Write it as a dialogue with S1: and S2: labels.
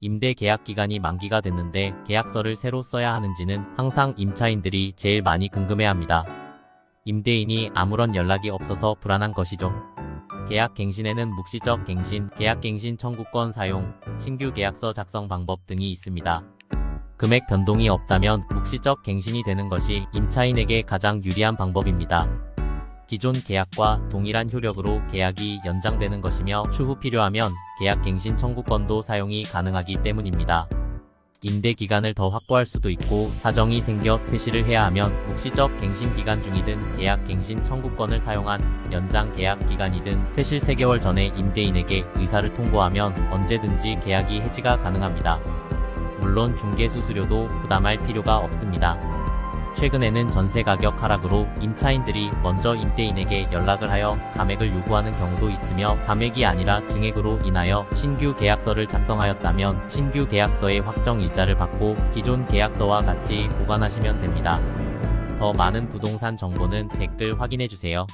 S1: 임대 계약 기간이 만기가 됐는데 계약서를 새로 써야 하는지는 항상 임차인들이 제일 많이 궁금해합니다. 임대인이 아무런 연락이 없어서 불안한 것이죠. 계약 갱신에는 묵시적 갱신, 계약 갱신 청구권 사용, 신규 계약서 작성 방법 등이 있습니다. 금액 변동이 없다면 묵시적 갱신이 되는 것이 임차인에게 가장 유리한 방법입니다. 기존 계약과 동일한 효력으로 계약이 연장되는 것이며 추후 필요하면 계약 갱신 청구권도 사용이 가능하기 때문입니다. 임대 기간을 더 확보할 수도 있고 사정이 생겨 퇴실을 해야 하면 묵시적 갱신 기간 중이든 계약 갱신 청구권을 사용한 연장 계약 기간이든 퇴실 3개월 전에 임대인에게 의사를 통보하면 언제든지 계약이 해지가 가능합니다. 물론 중개 수수료도 부담할 필요가 없습니다. 최근에는 전세 가격 하락으로 임차인들이 먼저 임대인에게 연락을 하여 감액을 요구하는 경우도 있으며 감액이 아니라 증액으로 인하여 신규 계약서를 작성하였다면 신규 계약서의 확정 일자를 받고 기존 계약서와 같이 보관하시면 됩니다. 더 많은 부동산 정보는 댓글 확인해 주세요.